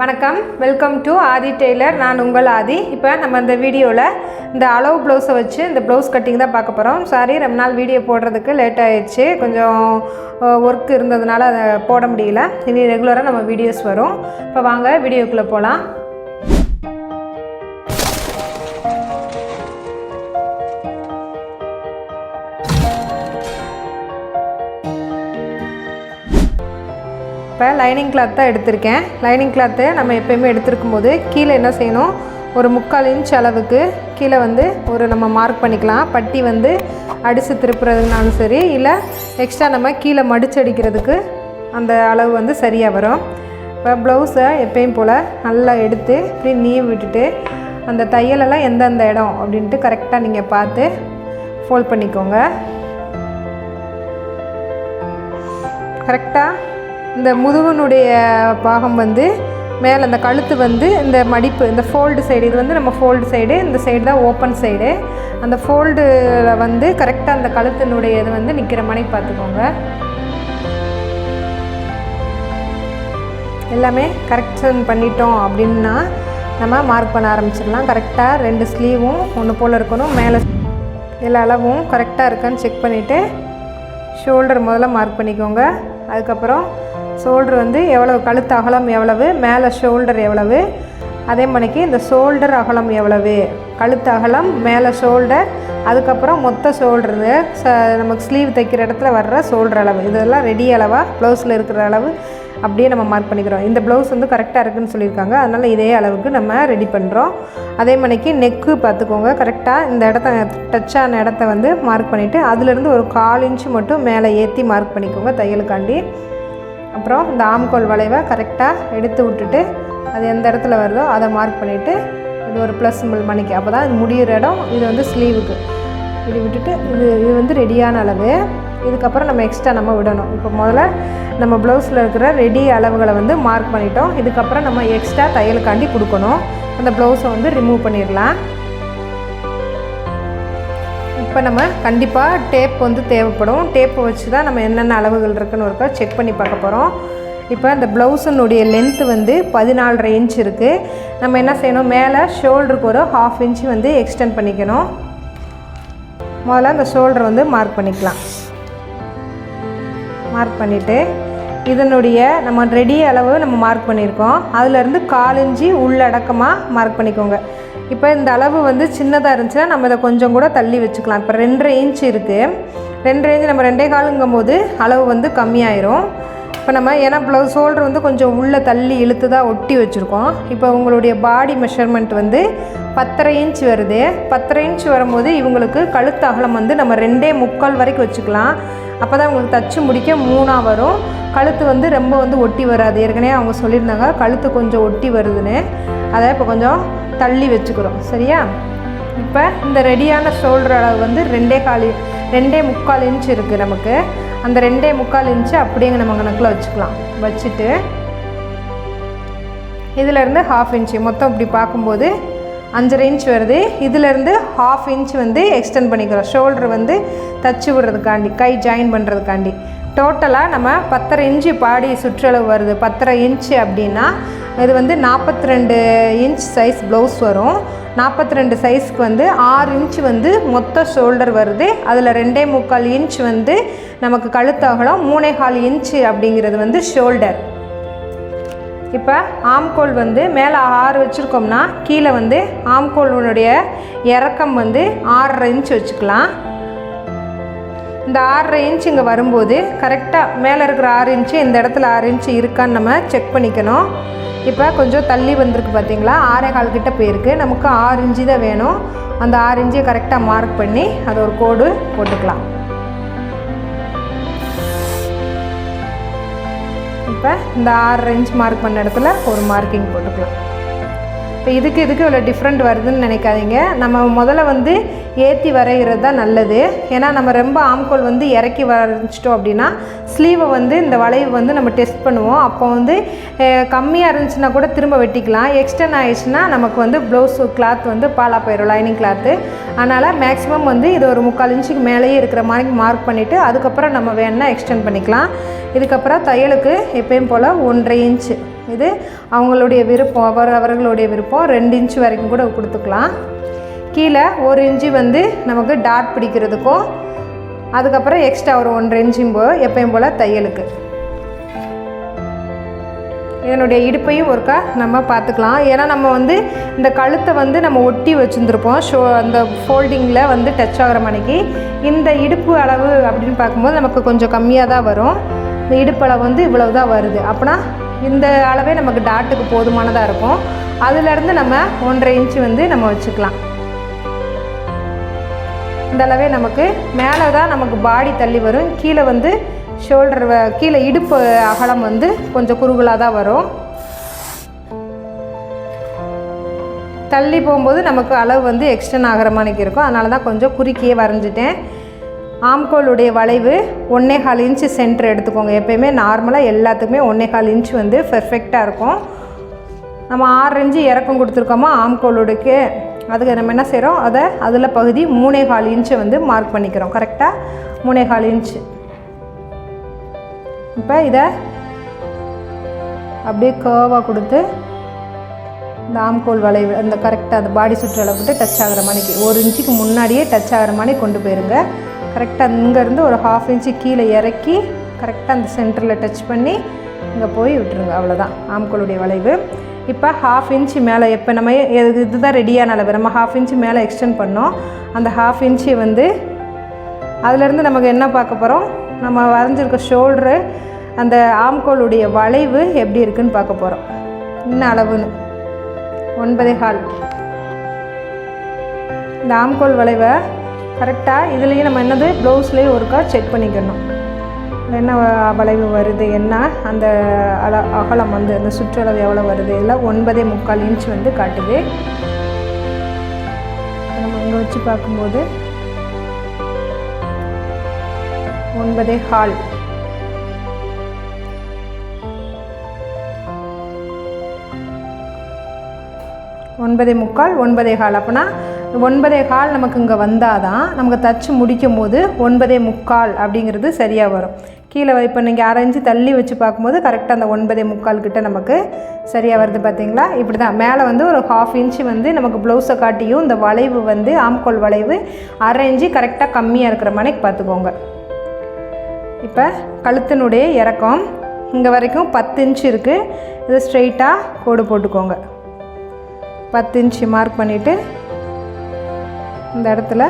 வணக்கம். Welcome to Aadhi Taylor நான் உங்கள் ஆதி. இப்போ நம்ம இந்த வீடியோவில் இந்த அளவு ப்ளவுஸை வச்சு இந்த ப்ளவுஸ் கட்டிங் தான் பார்க்க போகிறோம் சாரி ரொம்ப நாள் வீடியோ போடுறதுக்கு லேட் ஆயிடுச்சு. கொஞ்சம் ஒர்க் இருந்ததுனால அதை போட முடியல. இனி ரெகுலராக நம்ம வீடியோஸ் வரும். இப்போ வாங்க வீடியோக்குள்ளே போகலாம் இப்போ லைனிங் கிளாத் தான் எடுத்திருக்கேன். லைனிங் கிளாத்து நம்ம எப்போயுமே எடுத்திருக்கும் போது கீழே என்ன செய்யணும்? ஒரு முக்கால் இன்ச் அளவுக்கு கீழே வந்து ஒரு நம்ம மார்க் பண்ணிக்கலாம். பட்டி வந்து அடித்து திருப்புறதுனாலும் சரி இல்லை எக்ஸ்ட்ரா நம்ம கீழே மடிச்சு அடிக்கிறதுக்கு அந்த அளவு வந்து சரியாக வரும். இப்போ ப்ளவுஸை எப்பயும் போல் நல்லா எடுத்து இப்படி நீவி விட்டுட்டு அந்த தையலெல்லாம் எந்தெந்த இடம் அப்படின்ட்டு கரெக்டாக நீங்கள் பார்த்து ஃபோல்ட் பண்ணிக்கோங்க. கரெக்டாக இந்த முதுகுனுடைய பாகம் வந்து மேலே அந்த கழுத்து வந்து இந்த மடிப்பு இந்த ஃபோல்டு சைடு இது வந்து நம்ம ஃபோல்டு சைடு இந்த சைடு தான் ஓப்பன் சைடு அந்த ஃபோல்டில் வந்து கரெக்டாக அந்த கழுத்தினுடைய இது வந்து நிற்கிற மாதிரி பார்த்துக்கோங்க. எல்லாமே கரெக்ஷன் பண்ணிட்டோம் அப்படின்னா நம்ம மார்க் பண்ண ஆரம்பிச்சிடலாம். கரெக்டாக ரெண்டு ஸ்லீவும் ஒன்று போல் இருக்கணும். மேலே எல்லா அளவும் கரெக்டாக இருக்கான்னு செக் பண்ணிவிட்டு ஷோல்டர் முதல்ல மார்க் பண்ணிக்கோங்க. அதுக்கப்புறம் ஷோல்டர் வந்து எவ்வளவு கழுத்து அகலம் எவ்வளவு மேலே ஷோல்டர் எவ்வளவு அதே மணிக்கு இந்த ஷோல்டர் அகலம் எவ்வளவு கழுத்து அகலம் மேலே ஷோல்டர் அதுக்கப்புறம் மொத்த ஷோல்டரு ச நமக்கு ஸ்லீவ் தைக்கிற இடத்துல வர்ற ஷோல்டர் அளவு. இதெல்லாம் ரெடி அளவாக ப்ளவுஸில் இருக்கிற அளவு அப்படியே நம்ம மார்க் பண்ணிக்கிறோம். இந்த ப்ளவுஸ் வந்து கரெக்டாக இருக்குன்னு சொல்லியிருக்காங்க. அதனால் இதே அளவுக்கு நம்ம ரெடி பண்ணுறோம் அதே மணிக்கு நெக்கு பார்த்துக்கோங்க. கரெக்டாக இந்த இடத்த டச் ஆன இடத்த வந்து மார்க் பண்ணிவிட்டு அதுலேருந்து ஒரு கால் இன்ச்சு மட்டும் மேலே ஏற்றி மார்க் பண்ணிக்கோங்க தையலுக்காண்டி. அப்புறம் இந்த ஆம்கோல் வளைவை கரெக்டாக எடுத்து விட்டுட்டு அது எந்த இடத்துல வருதோ அதை மார்க் பண்ணிவிட்டு இது ஒரு ப்ளஸ் சிம்பிள் மணிக்கு. அப்போ தான் இது முடிகிற இடம் இது வந்து ஸ்லீவுக்கு இது விட்டுட்டு இது இது வந்து ரெடியான அளவு. இதுக்கப்புறம் நம்ம எக்ஸ்ட்ரா நம்ம விடணும். இப்போ முதல்ல நம்ம ப்ளவுஸில் இருக்கிற ரெடி அளவுகளை வந்து மார்க் பண்ணிட்டோம். இதுக்கப்புறம் நம்ம எக்ஸ்ட்ரா தையலுக்காண்டி கொடுக்கணும். அந்த ப்ளவுஸை வந்து ரிமூவ் பண்ணிடலாம். இப்போ நம்ம கண்டிப்பாக டேப் வந்து தேவைப்படும். டேப்பை வச்சு தான் நம்ம என்னென்ன அளவுகள் இருக்குன்னு ஒருக்கா செக் பண்ணி பார்க்க போகிறோம் இப்போ இந்த ப்ளவுஸினுடைய லென்த்து வந்து பதினாலரை இன்ச் இருக்குது நம்ம என்ன செய்யணும்? மேலே ஷோல்டருக்கு ஒரு ஹாஃப் இன்ச் வந்து எக்ஸ்டெண்ட் பண்ணிக்கணும். முதல்ல அந்த ஷோல்டர் வந்து மார்க் பண்ணிக்கலாம். மார்க் பண்ணிவிட்டு இதனுடைய நம்ம ரெடி அளவு நம்ம மார்க் பண்ணியிருக்கோம். அதுலேருந்து கால் உள்ளடக்கமாக மார்க் பண்ணிக்கோங்க. இப்போ இந்த அளவு வந்து சின்னதாக இருந்துச்சுன்னா நம்ம இதை கொஞ்சம் கூட தள்ளி வச்சுக்கலாம். இப்போ ரெண்டரை இன்ச் இருக்குது ரெண்டரை இன்ச் நம்ம ரெண்டே காலுங்கும் போது அளவு வந்து கம்மியாயிரும். இப்போ நம்ம ஏன்னா ப்ளவுஸ் ஷோல்டர் வந்து கொஞ்சம் உள்ளே தள்ளி இழுத்து தான் ஒட்டி வச்சுருக்கோம். இப்போ உங்களுடைய பாடி மெஷர்மெண்ட் வந்து பத்தரை இன்ச் வருது. பத்தரை இன்ச் வரும்போது இவங்களுக்கு கழுத்து அகலம் வந்து நம்ம ரெண்டே முக்கால் வரைக்கும் வச்சுக்கலாம். அப்போ தான் உங்களுக்கு தச்சு முடிக்க மூணாக வரும். கழுத்து வந்து ரொம்ப வந்து ஒட்டி வராது. ஏற்கனவே அவங்க சொல்லியிருந்தாங்க கழுத்து கொஞ்சம் ஒட்டி வருதுன்னு. அதை இப்போ கொஞ்சம் தள்ளி வச்சுக்கிறோம். சரியா? இப்போ இந்த ரெடியான ஷோல்டர் அளவு வந்து ரெண்டே கால் ரெண்டே முக்கால் இன்ச் இருக்குது நமக்கு. அந்த ரெண்டே முக்கால் இன்ச்சு அப்படியே நம்ம கணக்கில் வச்சுக்கலாம். வச்சுட்டு இதிலேருந்து ஹாஃப் இன்ச்சு. மொத்தம் இப்படி பார்க்கும்போது அஞ்சரை இன்ச் வருது. இதிலேருந்து ஹாஃப் இன்ச் வந்து எக்ஸ்டெண்ட் பண்ணிக்கிறோம். ஷோல்டர் வந்து தச்சு விடுறதுக்காண்டி கை ஜாயின் பண்ணுறதுக்காண்டி டோட்டலாக நம்ம பத்தரை இன்ச்சு பாடி சுற்றளவு வருது. பத்தரை இன்ச்சு அப்படின்னா இது வந்து நாற்பத்தி ரெண்டு இன்ச் சைஸ் ப்ளவுஸ் வரும். நாற்பத்தி ரெண்டு சைஸ்க்கு வந்து ஆறு இன்ச் வந்து மொத்த ஷோல்டர் வருது. அதில் ரெண்டே முக்கால் இன்ச் வந்து நமக்கு கழுத்தகலம் மூணே கால் இன்ச்சு அப்படிங்கிறது வந்து ஷோல்டர் இப்போ ஆம்கோல் வந்து மேலே ஆறு வச்சுருக்கோம்னா கீழே வந்து ஆம்கோலுடைய இறக்கம் வந்து ஆறரை இன்ச் வச்சுக்கலாம். இந்த ஆறரை இன்ச் இங்கே வரும்போது கரெக்டாக மேலே இருக்கிற ஆறு இன்ச்சு இந்த இடத்துல ஆறு இன்ச்சு இருக்கான்னு நம்ம செக் பண்ணிக்கணும். இப்போ கொஞ்சம் தள்ளி வந்திருக்கு பார்த்தீங்களா ஆறே கால் கிட்ட போயிருக்கு. நமக்கு ஆறு இன்ச்சு தான் வேணும். அந்த ஆறு இன்ச்சை கரெக்டாக மார்க் பண்ணி அதை ஒரு கோடு போட்டுக்கலாம். இப்போ இந்த ஆறு இன்ச் மார்க் பண்ண இடத்துல ஒரு மார்க்கிங் போட்டுக்கலாம். இப்போ இதுக்கு இதுக்கு இவ்வளோ டிஃப்ரெண்ட் வருதுன்னு நினைக்காதீங்க. நம்ம முதல்ல வந்து ஏற்றி வரைகிறது தான் நல்லது. ஏன்னா நம்ம ரொம்ப ஆம்கோல் வந்து இறக்கி வரைஞ்சிட்டோம் அப்படின்னா ஸ்லீவை வந்து இந்த வளைவு வந்து நம்ம டெஸ்ட் பண்ணுவோம். அப்போ வந்து கம்மியாக இருந்துச்சுன்னா கூட திரும்ப வெட்டிக்கலாம். எக்ஸ்டன் ஆயிடுச்சுன்னா நமக்கு வந்து ப்ளவுஸ் கிளாத் வந்து பாலா போயிடும் லைனிங் கிளாத்து அதனால் மேக்ஸிமம் வந்து இது ஒரு முக்கால் இன்ச்சுக்கு மேலேயே இருக்கிற மாதிரி மார்க் பண்ணிவிட்டு அதுக்கப்புறம் நம்ம வேணால் எக்ஸ்டெண்ட் பண்ணிக்கலாம். இதுக்கப்புறம் தையலுக்கு எப்பயும் போல் ஒன்றரை இன்ச்சு. இது அவங்களுடைய விருப்பம் அவர் அவர்களுடைய விருப்பம். ரெண்டு இன்ச் வரைக்கும் கூட கொடுத்துக்கலாம். கீழே ஒரு இன்ச்சு வந்து நமக்கு டாட் பிடிக்கிறதுக்கும் அதுக்கப்புறம் எக்ஸ்ட்ரா ஒரு ஒன்றரை இன்ச்சும் போ எப்பயும் போல் தையலுக்கு. இதனுடைய இடுப்பையும் ஒருக்கா நம்ம பார்த்துக்கலாம். ஏன்னா நம்ம வந்து இந்த கழுத்தை வந்து நம்ம ஒட்டி வச்சுருந்துருப்போம். ஷோ அந்த ஃபோல்டிங்கில் வந்து டச் ஆகிற மணிக்கு இந்த இடுப்பு அளவு அப்படின்னு பார்க்கும்போது நமக்கு கொஞ்சம் கம்மியாக தான் வரும். இந்த இடுப்பளவு வந்து இவ்வளவு தான் வருது. அப்படின்னா இந்த அளவே நமக்கு டாட்டுக்கு போதுமானதாக இருக்கும். அதுலேருந்து நம்ம ஒன்றரை இன்ச்சு வந்து நம்ம வச்சுக்கலாம். இந்த அளவே நமக்கு மேலே தான் நமக்கு பாடி தள்ளி வரும். கீழே வந்து ஷோல்டர் கீழே இடுப்பு அகலம் வந்து கொஞ்சம் குறுகலாக தான் வரும். தள்ளி போகும்போது நமக்கு அளவு வந்து எக்ஸ்டன் ஆகிற மாதிரி இருக்கும். அதனால தான் கொஞ்சம் குறுக்கியே வரைஞ்சிட்டேன். ஆம்கோலுடைய வளைவு ஒன்றே கால் இன்ச்சு சென்டர் எடுத்துக்கோங்க. எப்பயுமே நார்மலாக எல்லாத்துக்குமே ஒன்றே கால் இன்ச்சு வந்து பெர்ஃபெக்டாக இருக்கும். நம்ம ஆறு இன்ச்சு இறக்கம் கொடுத்துருக்கோமா ஆம்கோலுடைக்கு அதுக்கு நம்ம என்ன செய்கிறோம் அதை அதில் பகுதி மூணே கால் இன்ச்சை வந்து மார்க் பண்ணிக்கிறோம். கரெக்டாக மூணே கால் இன்ச்சு இப்போ இதை அப்படியே கேர்வாக கொடுத்து இந்த ஆம்கோல் வளைவு அந்த கரெக்டாக அந்த பாடி சுற்றளவு விட்டு டச் ஆகிற மணிக்கு. ஒரு இன்ச்சுக்கு முன்னாடியே டச் ஆகிற மாதிரி கொண்டு போயிருங்க. கரெக்டாக இங்கேருந்து ஒரு ஹாஃப் இன்ச்சு கீழே இறக்கி கரெக்டாக அந்த சென்டரில் டச் பண்ணி இங்கே போய் விட்டுருங்க. அவ்வளோதான் ஆம்கோளுடைய வளைவு. இப்போ ஹாஃப் இன்ச்சு மேலே எப்போ நம்ம இது இதுதான் ரெடியான அளவு. நம்ம ஹாஃப் இன்ச்சு மேலே எக்ஸ்டெண்ட் பண்ணோம். அந்த ஹாஃப் இன்ச்சு வந்து அதுலேருந்து நமக்கு என்ன பார்க்க போகிறோம் நம்ம வரைஞ்சிருக்க ஷோல்ட்ரு அந்த ஆம்கோளுடைய வளைவு எப்படி இருக்குதுன்னு பார்க்க போகிறோம் இன்ன அளவுன்னு. ஒன்பதே கால். இந்த ஆம்கோல் வளைவை கரெக்டாக இதுலேயும் நம்ம என்னது ப்ளவுஸ்லேயும் ஒருக்கா செக் பண்ணிக்கணும். என்ன வளைவு வருது என்ன? அந்த அள அகலம் வந்து அந்த சுற்றளவு எவ்வளோ வருது? எல்லாம் ஒன்பதே முக்கால் இன்ச் வந்து காட்டுது. நம்ம இங்கே வச்சு பார்க்கும்போது ஒன்பதே ஹால் ஒன்பதே முக்கால் ஒன்பதே ஹால் அப்போனா ஒன்பதே கால் நமக்கு இங்கே வந்தால் தான் நமக்கு தச்சு முடிக்கும் போது ஒன்பதே முக்கால் அப்படிங்கிறது சரியாக வரும். கீழே இப்போ நீங்கள் அரைஞ்சி தள்ளி வச்சு பார்க்கும்போது கரெக்டாக அந்த ஒன்பதே முக்கால் கிட்ட நமக்கு சரியாக வருது பார்த்தீங்களா இப்படி தான் மேலே வந்து ஒரு ஹாஃப் இன்ச்சு வந்து நமக்கு ப்ளவுஸை காட்டியும் இந்த வளைவு வந்து ஆம்கோல் வளைவு அரை இன்ச்சு கரெக்டாக கம்மியாக இருக்கிற மாதிரி பார்த்துக்கோங்க. இப்போ கழுத்தினுடைய இறக்கம் இங்கே வரைக்கும் பத்து இன்ச்சு இருக்குது இது ஸ்ட்ரெயிட்டாக கோடு போட்டுக்கோங்க. பத்து இன்ச்சு மார்க் பண்ணிவிட்டு இந்த இடத்துல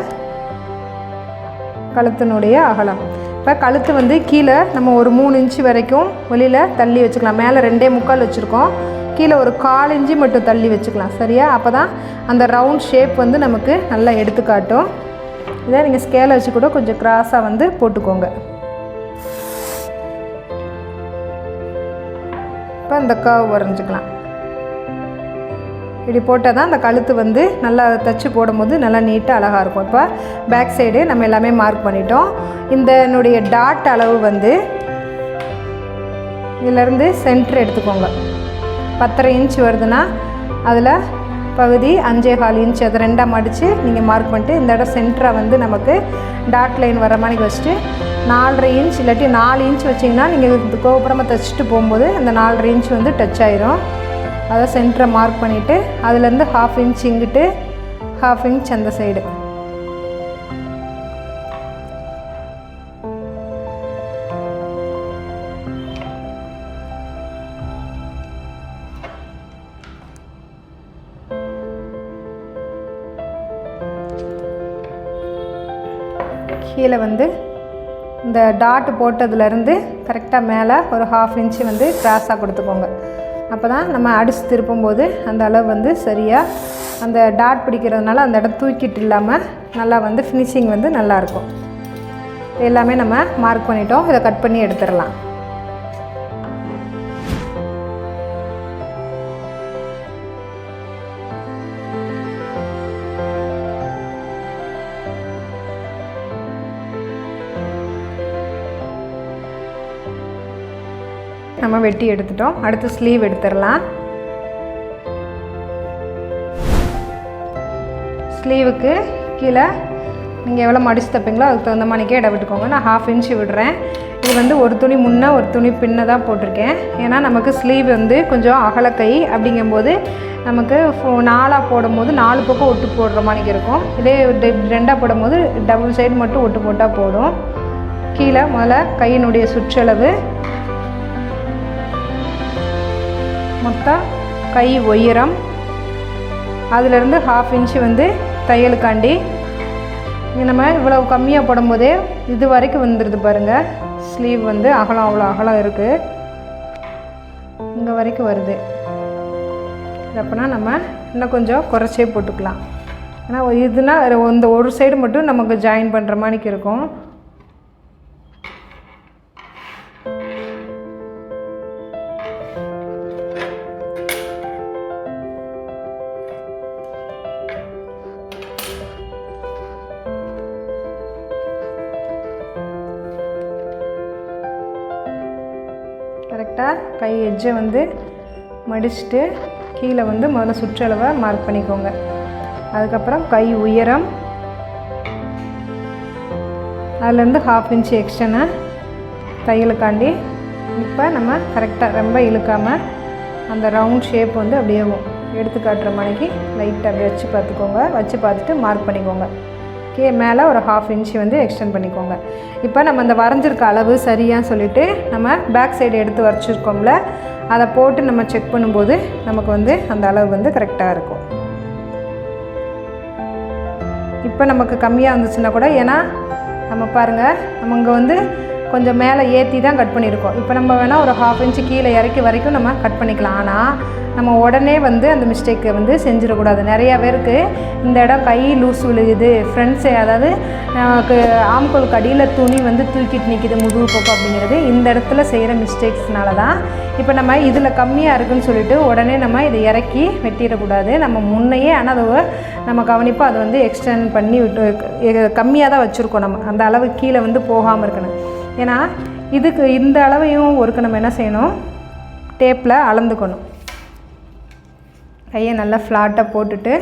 கழுத்தினுடைய அகலம். இப்போ கழுத்து வந்து கீழே நம்ம ஒரு மூணு இன்ச்சு வரைக்கும் வெளியில் தள்ளி வச்சுக்கலாம். மேலே ரெண்டே முக்கால் வச்சுருக்கோம். கீழே ஒரு கால் இன்ச்சு மட்டும் தள்ளி வச்சுக்கலாம். சரியா? அப்போ தான் அந்த ரவுண்ட் ஷேப் வந்து நமக்கு நல்லா எடுத்துக்காட்டும் இதை நீங்கள் ஸ்கேலை வச்சு கூட கொஞ்சம் கிராஸாக வந்து போட்டுக்கோங்க. இப்போ இந்த கர்வ் வரைஞ்சிக்கலாம். இப்படி போட்டால் தான் அந்த கழுத்து வந்து நல்லா தச்சு போடும்போது நல்லா நீட்டாக அழகாக இருக்கும். இப்போ பேக் சைடு நம்ம எல்லாமே மார்க் பண்ணிட்டோம். இந்த என்னுடைய டாட் அளவு வந்து இதிலேருந்து சென்டர் எடுத்துக்கோங்க. பத்தரை இன்ச் வருதுன்னா அதில் பகுதி அஞ்சே கால் இன்ச் அதை ரெண்டாக மடித்து நீங்கள் மார்க் பண்ணிட்டு இந்த இடம் சென்டராக வந்து நமக்கு டாட் லைன் வர மாதிரி வச்சுட்டு நாலரை இன்ச் இல்லாட்டி நாலு இன்ச் வச்சிங்கன்னா நீங்கள் கோபுரமாக தைச்சிட்டு போகும்போது அந்த நாலரை இன்ச் வந்து டச் ஆயிரும். அதை சென்டரை மார்க் பண்ணிவிட்டு அதுலேருந்து ஹாஃப் இன்ச் இங்கிட்டு ஹாஃப் இன்ச் அந்த சைடு கீழே வந்து இந்த டாட் போட்டதுலேருந்து கரெக்டாக மேலே ஒரு ஹாஃப் இன்ச்சு வந்து கிராஸாக கொடுத்துக்கோங்க. அப்போ தான் நம்ம அடித்து திருப்பும்போது அந்த அளவு வந்து சரியாக அந்த டாட் பிடிக்கிறதுனால அந்த இடம் தூக்கிட்டு இல்லாமல் நல்லா வந்து ஃபினிஷிங் வந்து நல்லாயிருக்கும் எல்லாமே நம்ம மார்க் பண்ணிட்டோம். இதை கட் பண்ணி எடுத்துடலாம். நம்ம வெட்டி எடுத்துட்டோம். அடுத்து ஸ்லீவ் எடுத்துடலாம். ஸ்லீவுக்கு கீழே நீங்கள் எவ்வளோ மடிச்சு தைப்பீங்களோ அதுக்கு தகுந்த மாதிரிக்கே இடம் விட்டுக்கோங்க. நான் ஹாஃப் இன்ச்சு விடுறேன். இது வந்து ஒரு துணி முன்னே ஒரு துணி பின்ன தான் போட்டிருக்கேன். ஏன்னா நமக்கு ஸ்லீவ் வந்து கொஞ்சம் அகலக்கை அப்படிங்கும்போது நமக்கு ஃபோ- நாலாக போடும்போது நாலு பக்கம் ஒட்டு போடுற மாதிரி இருக்கும். இதே ரெண்டாக போடும்போது டபுள் சைடு மட்டும் ஒட்டு போட்டால் போதும். கீழே முதல்ல கையினுடைய சுற்றளவு மொத்தம் கை உயரம் அதிலிருந்து ஹாஃப் இன்ச்சு வந்து தையலுக்காண்டி. நம்ம இவ்வளோ கம்மியாக போடும்போதே இது வரைக்கும் வந்துடுது பாருங்கள் ஸ்லீவ் வந்து அகலம் அவ்வளோ அகலம் இருக்குது இங்கே வரைக்கும் வருது. அப்போனா நம்ம இன்னும் கொஞ்சம் குறைச்சே போட்டுக்கலாம். ஏன்னா இதுனா இந்த ஒரு சைடு மட்டும் நமக்கு ஜாயின் பண்ணுற மாதிரிக்கு இருக்கும். எட்ஜை வந்து மடிச்சுட்டு கீழே வந்து முதல்ல சுற்றளவை மார்க் பண்ணிக்கோங்க. அதுக்கப்புறம் கை உயரம் அதுலேருந்து ஹாஃப் இன்ச் எக்ஸ்டனை தையலுக்காண்டி இப்போ நம்ம கரெக்டாக ரொம்ப இழுக்காமல் அந்த ரவுண்ட் ஷேப் வந்து அப்படியே எடுத்து காட்டுற மாதிரிக்கு லைட்டாக அப்படியே வச்சு பார்த்துக்கோங்க. வச்சு பார்த்துட்டு மார்க் பண்ணிக்கோங்க. கே மேலே ஒரு ஹாஃப் இன்ச் வந்து எக்ஸ்டெண்ட் பண்ணிக்கோங்க. இப்போ நம்ம அந்த வரைஞ்சிருக்க அளவு சரியான்னு சொல்லிட்டு நம்ம பேக் சைடு எடுத்து வரைச்சிருக்கோம்ல அதை போட்டு நம்ம செக் பண்ணும்போது நமக்கு வந்து அந்த அளவு வந்து கரெக்டாக இருக்கும். இப்போ நமக்கு கம்மியாக இருந்துச்சுன்னா கூட ஏன்னா நம்ம பாருங்கள் நம்ம இங்கே வந்து கொஞ்சம் மேலே ஏற்றி தான் கட் பண்ணியிருக்கோம். இப்போ நம்ம வேணால் ஒரு ஹாஃப் இன்ச்சு கீழே இறக்கி வரைக்கும் நம்ம கட் பண்ணிக்கலாம். ஆனால் நம்ம உடனே வந்து அந்த மிஸ்டேக்கை வந்து செஞ்சிடக்கூடாது. நிறையா பேருக்கு இந்த இடம் கை லூஸ் விழுகுது. ஃப்ரெண்ட்ஸு அதாவது நமக்கு ஆம்கோலுக்கு அடியில் துணி வந்து தூக்கிட்டு நிற்கிது முதுகு போக்கு அப்படிங்கிறது. இந்த இடத்துல செய்கிற மிஸ்டேக்ஸ்னால தான் இப்போ நம்ம இதில் கம்மியாக இருக்குன்னு சொல்லிட்டு உடனே நம்ம இதை இறக்கி வெட்டிடக்கூடாது. நம்ம முன்னையே ஆனால் அதை நம்ம கவனிப்பாக அதை வந்து எக்ஸ்டெண்ட் பண்ணி விட்டு கம்மியாக தான் வச்சுருக்கோம் நம்ம. அந்த அளவு கீழே வந்து போகாமல் இருக்கணும். ஏன்னா இதுக்கு இந்த அளவையும் ஒருக்கு நம்ம என்ன செய்யணும்? டேப்பில் அளந்துக்கணும். கையை நல்லா ஃப்ளாட்டாக போட்டுட்டு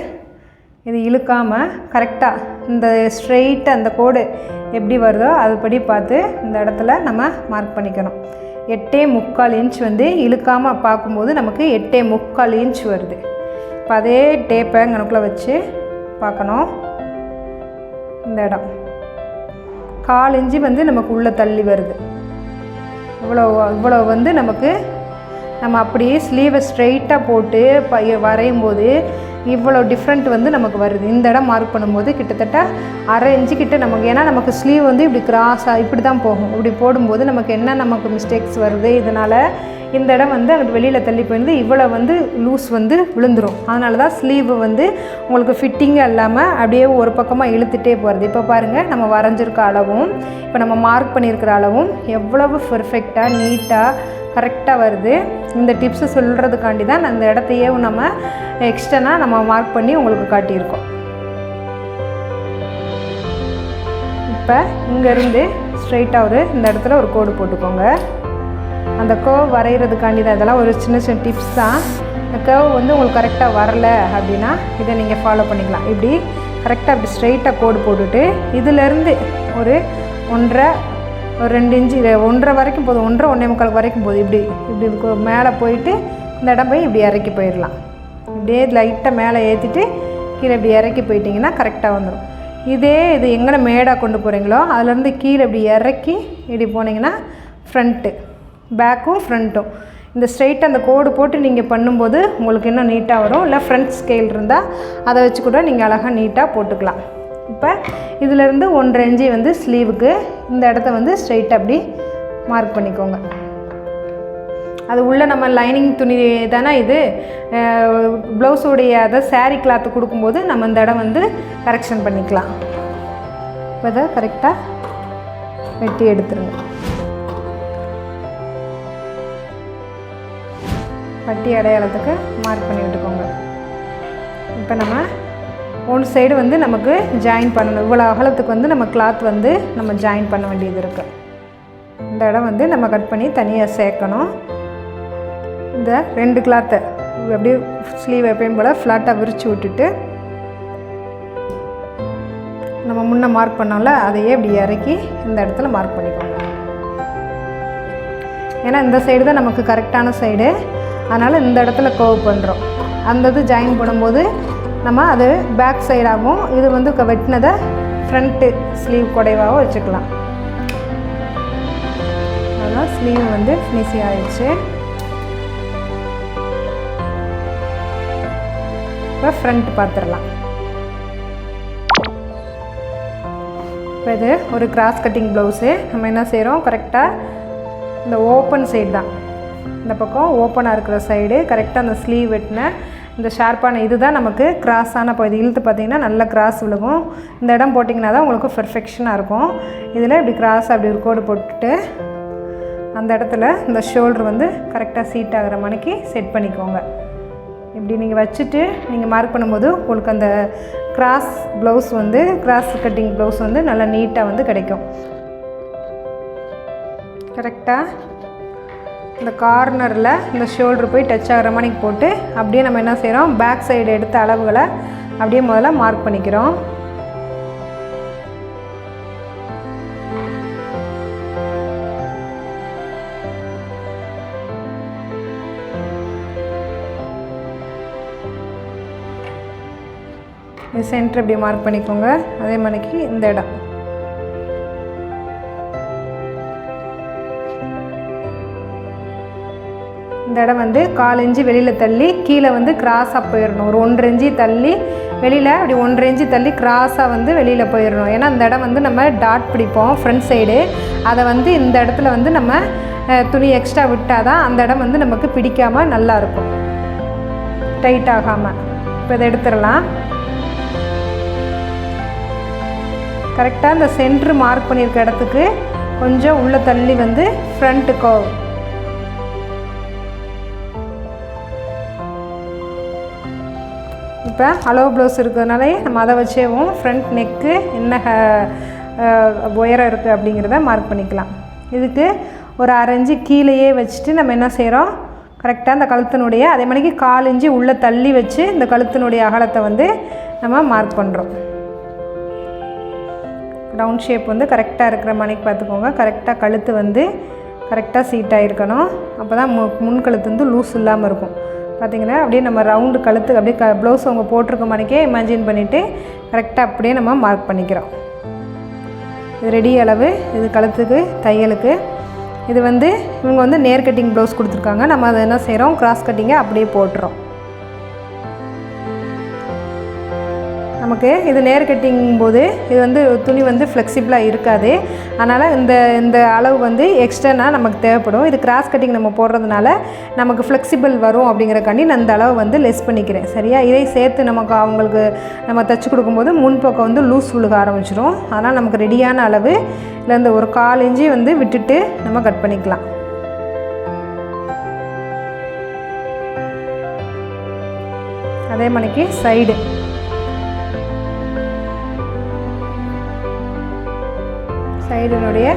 இது இழுக்காமல் கரெக்டாக இந்த ஸ்ட்ரெயிட்டு அந்த கோடு எப்படி வருதோ அதுபடி பார்த்து இந்த இடத்துல நம்ம மார்க் பண்ணிக்கணும். எட்டே முக்கால் இன்ச் வந்து இழுக்காமல் பார்க்கும்போது நமக்கு எட்டே முக்கால் இன்ச் வருது. இப்போ அதே டேப்பை கணக்குள்ள வச்சு பார்க்கணும். இந்த இடம். கால் வந்து நமக்கு உள்ளே தள்ளி வருது. இவ்வளோ இவ்வளோ வந்து நமக்கு நம்ம அப்படியே ஸ்லீவை ஸ்ட்ரெயிட்டாக போட்டு ப வரையும் போது இவ்வளோ டிஃப்ரெண்ட் வந்து நமக்கு வருது. இந்த இடம் மார்க் பண்ணும்போது கிட்டத்தட்ட அரை இன்ச்சு கிட்ட நமக்கு ஏன்னா நமக்கு ஸ்லீவ் வந்து இப்படி கிராஸாக இப்படி தான் போகும். இப்படி போடும்போது நமக்கு என்ன நமக்கு மிஸ்டேக்ஸ் வருது? இதனால் இந்த இடம் வந்து அங்கிட்டு வெளியில் தள்ளி போயிருந்து இவ்வளோ வந்து லூஸ் வந்து விழுந்துரும். அதனால தான் ஸ்லீவ் வந்து உங்களுக்கு ஃபிட்டிங்காக இல்லாமல் அப்படியே ஒரு பக்கமாக இழுத்துட்டே போகிறது இப்போ பாருங்கள் நம்ம வரைஞ்சிருக்க அளவும் இப்போ நம்ம மார்க் பண்ணியிருக்கிற அளவும் எவ்வளவு பெர்ஃபெக்டாக நீட்டாக கரெக்டாக வருது. இந்த டிப்ஸை சொல்கிறதுக்காண்டி தான் அந்த இடத்தையே நம்ம எக்ஸ்டனாக நம்ம மார்க் பண்ணி உங்களுக்கு காட்டியிருக்கோம். இப்போ இங்கேருந்து ஸ்ட்ரைட்டாக ஒரு இந்த இடத்துல ஒரு கோடு போட்டுக்கோங்க. அந்த கோவ் வரைகிறதுக்காண்டி தான் இதெல்லாம் ஒரு சின்ன சின்ன டிப்ஸ் தான். இந்த கோவ் வந்து உங்களுக்கு கரெக்டாக வரல அப்படின்னா இதை நீங்கள் ஃபாலோ பண்ணிக்கலாம். இப்படி கரெக்டாக இப்படி ஸ்ட்ரைட்டாக கோடு போட்டுட்டு இதிலேருந்து ஒரு ஒன்றரை ஒரு ரெண்டு இன்ச்சு ஒன்றரை வரைக்கும் போதும் ஒன்றரை ஒன்றே முக்கால் வரைக்கும் போதும். இப்படி இப்படி இதுக்கு மேலே போயிட்டு இந்த இடம் போய் இப்படி இறக்கி போயிடலாம். இப்படியே லைட்டாக மேலே ஏற்றிட்டு கீழே இப்படி இறக்கி போயிட்டிங்கன்னா கரெக்டாக வந்துடும் இதே இது எங்கே மேடாக கொண்டு போகிறீங்களோ அதுலேருந்து கீழே இப்படி இறக்கி இப்படி போனீங்கன்னா ஃப்ரண்ட்டு பேக்கும் ஃப்ரண்ட்டும் இந்த ஸ்ட்ரைட் அந்த கோடு போட்டு நீங்கள் பண்ணும்போது உங்களுக்கு இன்னும் நீட்டாக வரும். இல்லை ஃப்ரண்ட் ஸ்கேல் இருந்தால் அதை வச்சு கூட நீங்கள் அழகாக நீட்டாக போட்டுக்கலாம். இப்போ இதிலேருந்து ஒன்றரை இஞ்சி வந்து ஸ்லீவுக்கு இந்த இடத்த வந்து ஸ்ட்ரைட்டாக அப்படி மார்க் பண்ணிக்கோங்க. அது உள்ளே நம்ம லைனிங் துணி தானே இது? ப்ளவுஸுடைய அதை saree கிளாத்து கொடுக்கும்போது நம்ம இந்த இடம் வந்து கரெக்ஷன் பண்ணிக்கலாம். இப்போ இதை கரெக்டாக வெட்டி எடுத்துருங்க. பட்டி அடையாளத்துக்கு மார்க் பண்ணி விட்டுக்கோங்க. இப்போ நம்ம ஒன் சைடு வந்து நமக்கு ஜாயின் பண்ணணும். இவ்வளோ அகலத்துக்கு வந்து நம்ம கிளாத் வந்து நம்ம ஜாயின் பண்ண வேண்டியது இருக்குது இந்த இடம் வந்து நம்ம கட் பண்ணி தனியாக சேர்க்கணும். இந்த ரெண்டு கிளாத்தை அப்படியே ஸ்லீவ் எப்பயும் போல் ஃப்ளாட்டாக விரித்து விட்டுட்டு நம்ம முன்னே மார்க் பண்ணோம்ல அதையே இப்படி இறக்கி இந்த இடத்துல மார்க் பண்ணிக்கோங்க. ஏன்னா இந்த சைடு தான் நமக்கு கரெக்டான சைடு அதனால் இந்த இடத்துல கர்வ் பண்ணுறோம் அந்த இது ஜாயின் பண்ணும்போது நம்ம அது பேக் சைடாகவும் இது வந்து வெட்டினதை ஃப்ரண்ட்டு ஸ்லீவ் குடைவாகவும் வச்சுக்கலாம். அதான் ஸ்லீவ் வந்து ஃபினிஷிங் ஆயிடுச்சு. இப்போ ஃப்ரண்ட் பார்த்துடலாம் இப்போ இது ஒரு கிராஸ் கட்டிங் ப்ளவுஸு நம்ம என்ன செய்கிறோம் கரெக்டாக இந்த ஓப்பன் சைடு தான். இந்த பக்கம் ஓப்பனாக இருக்கிற சைடு கரெக்டாக அந்த ஸ்லீவ் வெட்டின இந்த ஷார்ப்பான இது தான் நமக்கு கிராஸான பகுதி. இழுத்து பார்த்தீங்கன்னா நல்ல கிராஸ் விழுகும். இந்த இடம் போட்டிங்கன்னா தான் உங்களுக்கு பெர்ஃபெக்ஷனாக இருக்கும். இதில் இப்படி கிராஸ் அப்படி ஒரு கோடு போட்டுட்டு அந்த இடத்துல இந்த ஷோல்டர் வந்து கரெக்டாக சீட் ஆகிற மணிக்கு செட் பண்ணிக்கோங்க. இப்படி நீங்கள் வச்சுட்டு நீங்கள் மார்க் பண்ணும்போது உங்களுக்கு அந்த கிராஸ் ப்ளவுஸ் வந்து கிராஸ் கட்டிங் ப்ளவுஸ் வந்து நல்லா நீட்டாக வந்து கிடைக்கும். கரெக்டாக இந்த கார்னரில் இந்த ஷோல்டர் போய் டச் ஆகிற மாதிரி போட்டு அப்படியே நம்ம என்ன செய்கிறோம் பேக் சைடு எடுத்த அளவுகளை அப்படியே முதல்ல மார்க் பண்ணிக்கிறோம். இது சென்டர் இப்படி மார்க் பண்ணிக்கோங்க. அதே மாதிரிக்கு இந்த இடம். இந்த இடம் வந்து கால் இஞ்சி வெளியில் தள்ளி கீழே வந்து கிராஸாக போயிடணும் ஒரு ஒன்றரை இன்ச்சு தள்ளி வெளியில் அப்படி ஒன்றரை இஞ்சி தள்ளி கிராஸாக வந்து வெளியில் போயிடணும் ஏன்னா இந்த இடம் வந்து நம்ம டாட் பிடிப்போம் ஃப்ரண்ட் சைடு அதை வந்து இந்த இடத்துல வந்து நம்ம துணி எக்ஸ்ட்ரா விட்டால் தான் அந்த இடம் வந்து நமக்கு பிடிக்காமல் நல்லாயிருக்கும் டைட் ஆகாமல் இப்போ இதை எடுத்துடலாம். கரெக்டாக இந்த சென்ட்ரு மார்க் பண்ணியிருக்க இடத்துக்கு கொஞ்சம் உள்ளே தள்ளி வந்து ஃப்ரண்ட்டு கர்வ் இப்போ அளவு ப்ளவுஸ் இருக்கிறதுனாலே நம்ம அதை வச்சேவும் ஃப்ரண்ட் நெக்கு என்ன உயரம் இருக்குது அப்படிங்கிறத மார்க் பண்ணிக்கலாம். இதுக்கு ஒரு அரைஞ்சு கீழேயே வச்சுட்டு நம்ம என்ன செய்கிறோம் கரெக்டாக அந்த கழுத்தினுடைய அதே மணிக்கு கால் இஞ்சி உள்ளே தள்ளி வச்சு இந்த கழுத்தினுடைய அகலத்தை வந்து நம்ம மார்க் பண்ணுறோம் ரவுண்ட் ஷேப் வந்து கரெக்டாக இருக்கிற மணிக்கு பார்த்துக்கோங்க. கரெக்டாக கழுத்து வந்து கரெக்டாக சீட்டாக இருக்கணும். அப்போ தான் மு முன் கழுத்து வந்து லூஸ் இல்லாமல் இருக்கும். பார்த்திங்கன்னா அப்படியே நம்ம ரவுண்டு கழுத்து அப்படியே க ப்ளவுஸ் அவங்க போட்டிருக்க மணிக்கே இமேஜின் பண்ணிவிட்டு கரெக்டாக அப்படியே நம்ம மார்க் பண்ணிக்கிறோம். இது ரெடி அளவு இது கழுத்துக்கு தையலுக்கு. இது வந்து இவங்க வந்து நேர் கட்டிங் ப்ளவுஸ் கொடுத்துருக்காங்க. நம்ம அதை என்ன செய்கிறோம் கிராஸ் கட்டிங்கை அப்படியே போட்டுறோம். நமக்கு இது நேர் கட்டிங் போது இது வந்து துணி வந்து ஃப்ளெக்சிபிளாக இருக்காது. அதனால் இந்த இந்த அளவு வந்து எக்ஸ்டர்னாக நமக்கு தேவைப்படும். இது கிராஸ் கட்டிங் நம்ம போடுறதுனால நமக்கு ஃப்ளெக்சிபிள் வரும் அப்படிங்கிறக்காண்டி நான் இந்த அளவு வந்து லெஸ் பண்ணிக்கிறேன். சரியா? இதை சேர்த்து நமக்கு அவங்களுக்கு நம்ம தைச்சி கொடுக்கும்போது முன்பக்கம் வந்து லூஸ் விழுக ஆரம்பிச்சிடும் அதனால் நமக்கு ரெடியான அளவு இல்லை இந்த ஒரு கால் இஞ்சி வந்து விட்டுட்டு நம்ம கட் பண்ணிக்கலாம். அதே மணிக்கு சைடு சைடினுடைய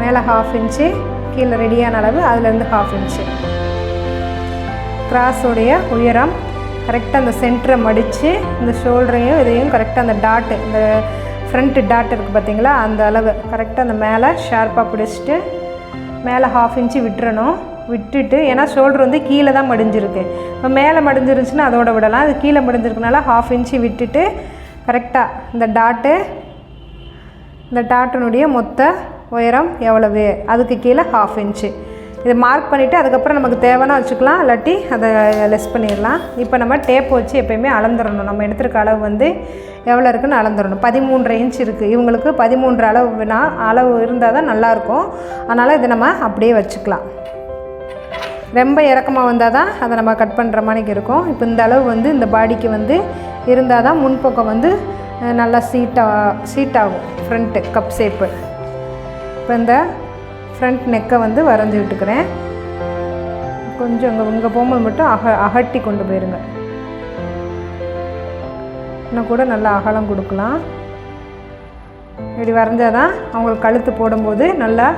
மேலே ஹாஃப் இன்ச்சு கீழே ரெடியான அளவு அதுலேருந்து ஹாஃப் இன்ச்சு. கிராஸோடைய உயரம் கரெக்டாக அந்த சென்டரை மடித்து இந்த ஷோல்டரையும் இதையும் கரெக்டாக அந்த டாட்டு இந்த ஃப்ரண்ட்டு டாட் இருக்குது பார்த்தீங்களா அந்த அளவு கரெக்டாக அந்த மேலே ஷார்ப்பாக பிடிச்சிட்டு மேலே ஹாஃப் இன்ச்சு விட்டுறணும். விட்டுட்டு ஏன்னா ஷோல்டர் வந்து கீழே தான் மடிஞ்சிருக்கு. இப்போ மேலே மடிஞ்சிருந்துச்சுன்னா அதோட விடலாம். அது கீழே மடிஞ்சிருக்கனால ஹாஃப் இன்ச்சு விட்டுட்டு கரெக்டாக இந்த டாட்டு இந்த டாட்டினுடைய மொத்த உயரம் எவ்வளவு? அதுக்கு கீழே ஹாஃப் இன்ச்சு இதை மார்க் பண்ணிவிட்டு அதுக்கப்புறம் நமக்கு தேவைன்னா வச்சுக்கலாம் இல்லாட்டி அதை லெஸ் பண்ணிடலாம். இப்போ நம்ம டேப் வச்சு எப்பயுமே அளந்துடணும். நம்ம எடுத்துருக்க அளவு வந்து எவ்வளோ இருக்குன்னு அளந்துடணும். பதிமூன்றரை இன்ச் இருக்குது இவங்களுக்கு பதிமூன்று அளவுனா அளவு இருந்தால் தான் நல்லாயிருக்கும் அதனால் இதை நம்ம அப்படியே வச்சுக்கலாம். ரொம்ப இறக்கமாக வந்தால் தான் அதை நம்ம கட் பண்ணுற மாதிரி இருக்கும். இப்போ இந்த அளவு வந்து இந்த பாடிக்கு வந்து இருந்தால் தான் முன்பக்கம் வந்து நல்லா சீட்டாக சீட்டாகும் ஃப்ரண்ட்டு கப் ஷேப்பு இப்போ இந்த ஃப்ரண்ட் நெக்கை வந்து வரைஞ்சி விட்டுக்கிறேன். கொஞ்சம் இங்கே இங்கே போகும்போது மட்டும் அக அகட்டி கொண்டு போயிருங்க. இன்னும் கூட நல்லா அகலம் கொடுக்கலாம். இப்படி வரைஞ்சாதான் அவங்களுக்கு கழுத்து போடும்போது நல்லா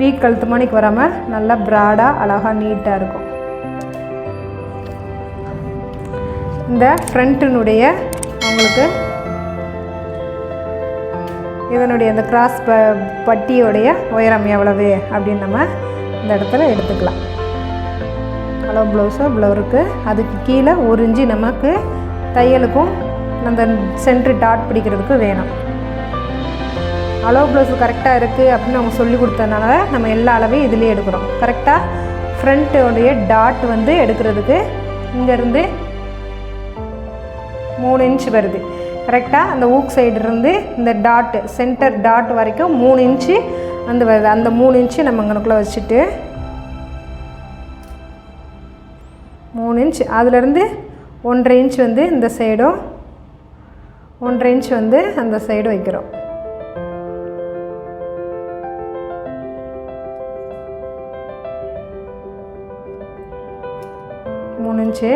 வீக் கழுத்து மணிக்கு வராமல் நல்லா ப்ராடாக அழகாக நீட்டாக இருக்கும். இந்த ஃப்ரண்ட்டினுடைய அவங்களுக்கு இதனுடைய இந்த கிராஸ் ப பட்டியோடைய உயரம் எவ்வளவு அப்படின்னு நம்ம இந்த இடத்துல எடுத்துக்கலாம். அளவு ப்ளவுஸோ ப்ளவருக்கு அதுக்கு கீழே ஒரு இன்ச்சு நமக்கு தையலுக்கும் அந்த சென்ட்ரு டாட் பிடிக்கிறதுக்கு வேணும். அளவு ப்ளவுஸ் கரெக்டாக இருக்குது அப்படின்னு அவங்க சொல்லி கொடுத்ததுனால நம்ம எல்லா அளவையும் இதுலேயே எடுக்கிறோம். கரெக்டாக ஃப்ரண்ட்டோடைய டாட் வந்து எடுக்கிறதுக்கு இங்கேருந்து மூணு இன்ச் வருது. கரெக்டாக அந்த ஊக் சைடுலேருந்து இந்த டாட்டு சென்டர் டாட் வரைக்கும் மூணு இன்ச்சு வந்து வருது அந்த மூணு இன்ச்சு நம்ம இங்கனுக்குள்ளே வச்சுட்டு மூணு இன்ச் அதுலேருந்து ஒன்றரை இன்ச் வந்து இந்த சைடும் ஒன்றரை இன்ச் வந்து அந்த சைடு வைக்கிறோம். மூணு இன்ச்சு.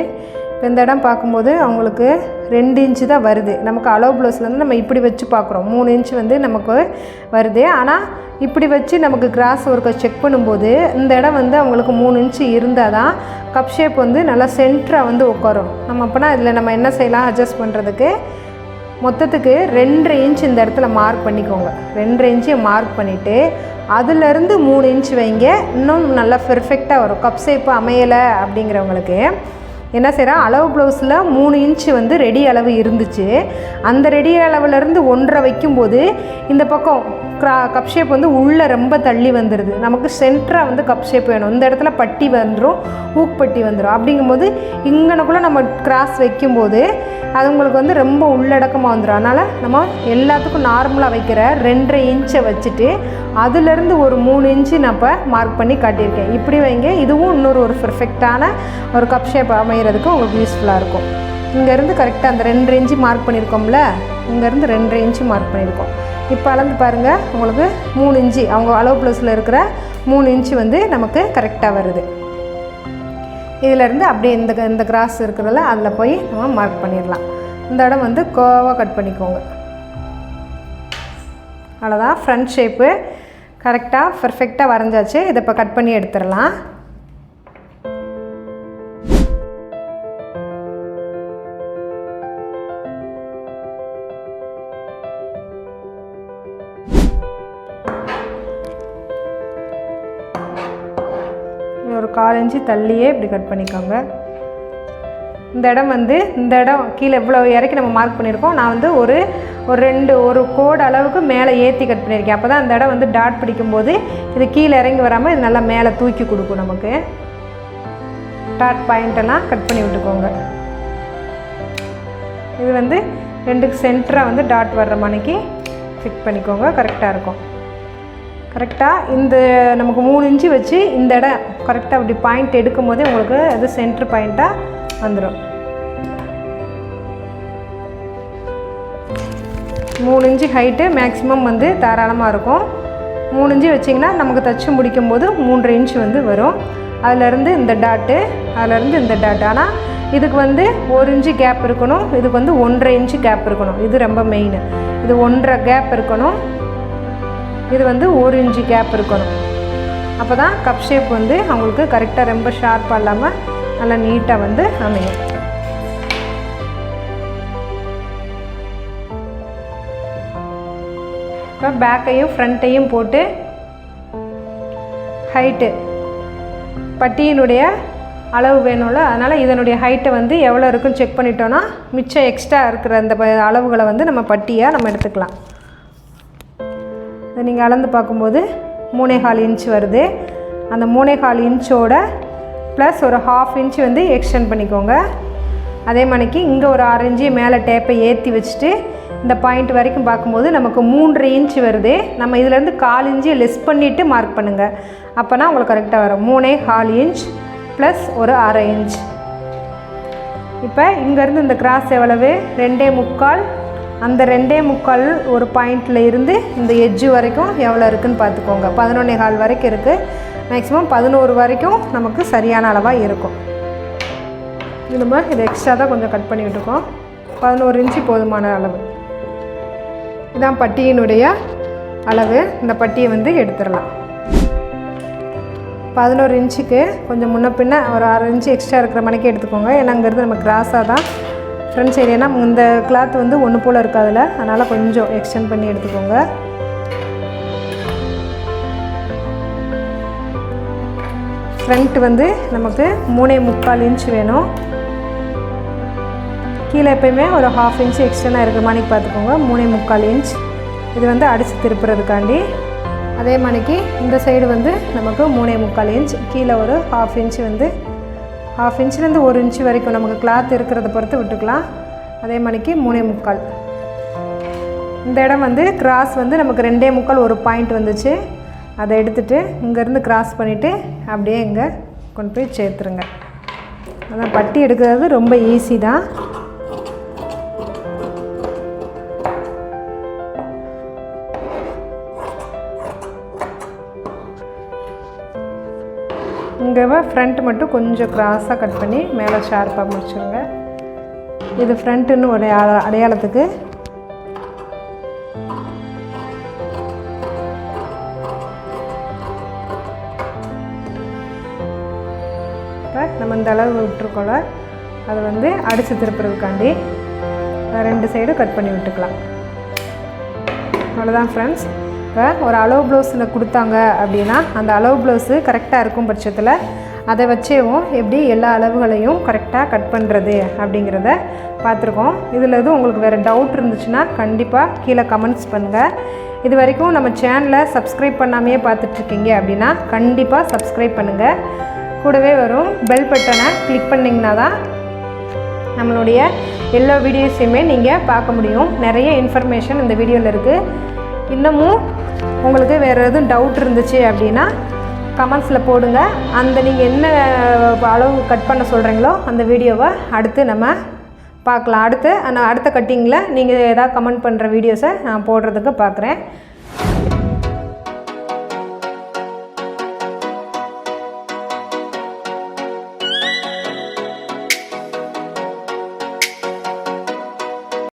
இப்போ இந்த இடம் பார்க்கும்போது அவங்களுக்கு ரெண்டு இன்ச்சு தான் வருது. நமக்கு அலோ ப்ளவுஸ்லேருந்து நம்ம இப்படி வச்சு பார்க்குறோம். மூணு இன்ச்சு வந்து நமக்கு வருது. ஆனால் இப்படி வச்சு நமக்கு கிராஸ் ஒர்க்கை செக் பண்ணும்போது இந்த இடம் வந்து அவங்களுக்கு மூணு இன்ச்சு இருந்தால் தான் கப் ஷேப் வந்து நல்லா சென்டராக வந்து உட்காரும். நம்ம அப்போனா இதில் நம்ம என்ன செய்யலாம்? அட்ஜஸ்ட் பண்ணுறதுக்கு மொத்தத்துக்கு ரெண்டரை இன்ச் இந்த இடத்துல மார்க் பண்ணிக்கோங்க. ரெண்டரை இன்ச்சு மார்க் பண்ணிவிட்டு அதுலேருந்து மூணு இன்ச் வைங்க. இன்னும் நல்லா பெர்ஃபெக்டாக வரும். கப் ஷேப்பு அமையலை அப்படிங்கிறவங்களுக்கு என்ன செய்கிறேன் அளவு ப்ளவுஸில் மூணு இன்ச்சு வந்து ரெடி அளவு இருந்துச்சு. அந்த ரெடி அளவுலேருந்து ஒன்றரை வைக்கும்போது இந்த பக்கம் க்ரா கப் ஷேப் வந்து உள்ளே ரொம்ப தள்ளி வந்துடுது நமக்கு சென்டராக வந்து கப் ஷேப் வேணும். இந்த இடத்துல பட்டி வந்துடும் ஊக்பட்டி வந்துடும் அப்படிங்கும்போது இங்கனக்குள்ளே நம்ம கிராஸ் வைக்கும்போது அது உங்களுக்கு வந்து ரொம்ப உள்ளடக்கமாக வந்துடும் அதனால் நம்ம எல்லாத்துக்கும் நார்மலாக வைக்கிற ரெண்டரை இன்ச்சை வச்சுட்டு அதுலேருந்து ஒரு மூணு இன்ச்சு நான் இப்போ மார்க் பண்ணி காட்டியிருக்கேன். இப்படி வைங்க இதுவும் இன்னொரு ஒரு பெர்ஃபெக்டான ஒரு கப் ஷேப் அமைகிறதுக்கு உங்களுக்கு யூஸ்ஃபுல்லாக இருக்கும். இங்கேருந்து கரெக்டாக அந்த ரெண்டு இன்ச்சு மார்க் பண்ணியிருக்கோம்ல இங்கேருந்து ரெண்டரை இன்ச்சு மார்க் பண்ணியிருக்கோம் இப்போ அளந்து பாருங்கள் உங்களுக்கு மூணு இன்ச்சு அவங்க அளவு ப்ளஸில் இருக்கிற மூணு இன்ச்சு வந்து நமக்கு கரெக்டாக வருது. இதிலேருந்து அப்படியே இந்த இந்த கிராஸ் இருக்கிறதில் அதில் போய் நம்ம மார்க் பண்ணிடலாம். இந்த இடம் வந்து கோவாக கட் பண்ணிக்கோங்க. அவ்வளோதான் ஃப்ரண்ட் ஷேப்பு கரெக்டாக பர்ஃபெக்டாக வரைஞ்சாச்சு. இதை இப்போ கட் பண்ணி எடுத்துடலாம். இன்ச்சு தள்ளியே இப்படி கட் பண்ணிக்கோங்க. இந்த இடம் வந்து இந்த இடம் கீழே இவ்வளோ இறக்கி நம்ம மார்க் பண்ணியிருக்கோம். நான் வந்து ஒரு ஒரு ரெண்டு ஒரு கோடு அளவுக்கு மேலே ஏற்றி கட் பண்ணியிருக்கேன். அப்போ தான் அந்த இடம் வந்து டாட் பிடிக்கும்போது இது கீழே இறங்கி வராமல் இது நல்லா மேலே தூக்கி கொடுக்கும் நமக்கு. டாட் பாயிண்டெல்லாம் கட் பண்ணி விட்டுக்கோங்க. இது வந்து ரெண்டுக்கு சென்டராக வந்து டாட் வர்ற மணிக்கு ஃபிட் பண்ணிக்கோங்க. கரெக்டாக இருக்கும். கரெக்டாக இந்த நமக்கு மூணு இன்ச்சு வச்சு இந்த இடம் கரெக்டாக அப்படி பாயிண்ட் எடுக்கும் போதே உங்களுக்கு அது சென்ட்ரு பாயிண்ட்டாக வந்துடும் மூணு இன்ச்சு ஹைட்டு மேக்ஸிமம் வந்து தாராளமாக இருக்கும். மூணு இன்ச்சு வச்சிங்கன்னா நமக்கு தச்சு முடிக்கும் போது மூன்றரை இன்ச்சு வந்து வரும். அதிலேருந்து இந்த டாட்டு அதிலேருந்து இந்த டாட் ஆனால் இதுக்கு வந்து ஒரு இன்ச்சு கேப் இருக்கணும். இதுக்கு வந்து ஒன்றரை இன்ச்சு கேப் இருக்கணும். இது ரொம்ப மெயின் இது ஒன்றரை கேப் இருக்கணும். இது வந்து ஒரு இன்ச்சு கேப் இருக்கணும். அப்போ தான் கப் ஷேப் வந்து அவங்களுக்கு கரெக்டாக ரொம்ப ஷார்ப்பாக இல்லாமல் நல்லா நீட்டாக வந்து அமையும். இப்போ பேக்கையும் ஃப்ரண்ட்டையும் போட்டு ஹைட்டு பட்டியினுடைய அளவு வேணும்ல அதனால் இதனுடைய ஹைட்டை வந்து எவ்வளோ இருக்குன்னு செக் பண்ணிட்டோன்னா மிச்சம் எக்ஸ்ட்ரா இருக்கிற அந்த ப- அளவுகளை வந்து நம்ம பட்டியாக நம்ம எடுத்துக்கலாம். இதை நீங்கள் அளந்து பார்க்கும்போது மூணே கால் இன்ச் வருது. அந்த மூணே கால் இன்ச்சோட ப்ளஸ் ஒரு ஹாஃப் இன்ச் வந்து எக்ஸ்டெண்ட் பண்ணிக்கோங்க. அதே மாதிரிக்கு இங்கே ஒரு ஆறு இன்ச்சு மேலே டேப்பை ஏற்றி வச்சுட்டு இந்த பாயிண்ட் வரைக்கும் பார்க்கும்போது நமக்கு மூன்றரை இன்ச் வருது. நம்ம இதுலேருந்து கால் இன்ச்சு லெஸ் பண்ணிவிட்டு மார்க் பண்ணுங்கள் அப்போனா உங்களுக்கு கரெக்டாக வரும். மூணே கால் இன்ச் ப்ளஸ் ஒரு அரை இன்ச் இப்போ இங்கேருந்து இந்த கிராஸ் எவ்வளவு? ரெண்டே முக்கால் அந்த ரெண்டே முக்கால் ஒரு பாயிண்டில் இருந்து இந்த எட்ஜு வரைக்கும் எவ்வளோ இருக்குதுன்னு பார்த்துக்கோங்க. பதினொன்னே கால் வரைக்கும் இருக்குது மேக்ஸிமம் பதினோரு வரைக்கும் நமக்கு சரியான அளவாக இருக்கும். இது நம்ம இதை எக்ஸ்ட்ரா தான் கொஞ்சம் கட் பண்ணி விட்டுருக்கோம் பதினோரு இன்ச்சு போதுமான அளவு. இதான் பட்டியினுடைய அளவு. இந்த பட்டியை வந்து எடுத்துடலாம். பதினோரு இன்ச்சுக்கு கொஞ்சம் முன்ன பின்ன ஒரு ஆறு இன்ச்சு எக்ஸ்ட்ரா இருக்கிற மணிக்கு எடுத்துக்கோங்க. ஏன்னா அங்கேருந்து நம்ம கிராஸாக தான் ஃப்ரண்ட் சைடு ஏன்னா இந்த கிளாத் வந்து ஒன்று போல் இருக்காதுல அதனால் கொஞ்சம் எக்ஸ்டெண்ட் பண்ணி எடுத்துக்கோங்க. ஃப்ரண்ட் வந்து நமக்கு மூணே முக்கால் இன்ச் வேணும். கீழே எப்பயுமே ஒரு ஹாஃப் இன்ச் எக்ஸ்டர்னாக இருக்கிற மாதிரி பார்த்துக்கோங்க. மூணே முக்கால் இன்ச் இது வந்து அடித்து திருப்புறதுக்காண்டி. அதே மணிக்கு இந்த சைடு வந்து நமக்கு மூணே முக்கால் இன்ச் கீழே ஒரு ஹாஃப் இன்ச் வந்து ஹாஃப் இன்ச்லேருந்து ஒரு இன்ச் வரைக்கும் நமக்கு கிளாத் இருக்கிறத பொறுத்து விட்டுக்கலாம். அதே மணிக்கு மூணே முக்கால். இந்த இடம் வந்து கிராஸ் வந்து நமக்கு ரெண்டே முக்கால் ஒரு பாயிண்ட் வந்துச்சு. அதை எடுத்துகிட்டு இங்கேருந்து கிராஸ் பண்ணிவிட்டு அப்படியே இங்கே கொண்டு போய் சேர்த்துருங்க. அதான் பட்டி எடுக்கிறது ரொம்ப ஈஸி தான். இங்கே ஃப்ரண்ட் மட்டும் கொஞ்சம் க்ராஸாக கட் பண்ணி மேலே ஷார்ப்பாக முடிச்சுருங்க. இது ஃப்ரண்ட்டுன்னு ஒரு அடையாளத்துக்கு. நம்ம இந்த அளவு விட்டுருக்கோம்ல. அதை வந்து அடித்து திருப்புறதுக்காண்டி ரெண்டு சைடும் கட் பண்ணி விட்டுக்கலாம். அவ்வளோதான் ஃப்ரெண்ட்ஸ் ஒரு அளவு ப்ளவுஸில் கொடுத்தாங்க அப்படின்னா அந்த அளவு ப்ளவுஸு கரெக்டாக இருக்கும் பட்சத்தில் அதை வச்சேவும் எப்படி எல்லா அளவுகளையும் கரெக்டாக கட் பண்ணுறது அப்படிங்கிறத பார்த்துருக்கோம். இதில் எதுவும் உங்களுக்கு வேறு டவுட் இருந்துச்சுன்னா கண்டிப்பாக கீழே கமெண்ட்ஸ் பண்ணுங்கள் இது வரைக்கும் நம்ம சேனலை சப்ஸ்கிரைப் பண்ணாமையே பார்த்துட்ருக்கீங்க அப்படின்னா கண்டிப்பாக சப்ஸ்கிரைப் பண்ணுங்கள் கூடவே வரும் பெல் பட்டனை கிளிக் பண்ணிங்கன்னா தான் நம்மளுடைய எல்லா வீடியோஸையுமே நீங்கள் பார்க்க முடியும். நிறைய இன்ஃபர்மேஷன் இந்த வீடியோவில் இருக்குது இன்னமும் உங்களுக்கு வேறு எதுவும் டவுட் இருந்துச்சு அப்படின்னா கமெண்ட்ஸில் போடுங்க. அந்த நீங்கள் என்ன அளவு கட் பண்ண சொல்கிறீங்களோ அந்த வீடியோவை அடுத்து நம்ம பார்க்கலாம். அடுத்து நான் அடுத்த கட்டிங்கில் நீங்கள் ஏதாவது கமெண்ட் பண்ணுற வீடியோஸை நான் போடுறதுக்கு பார்க்குறேன்.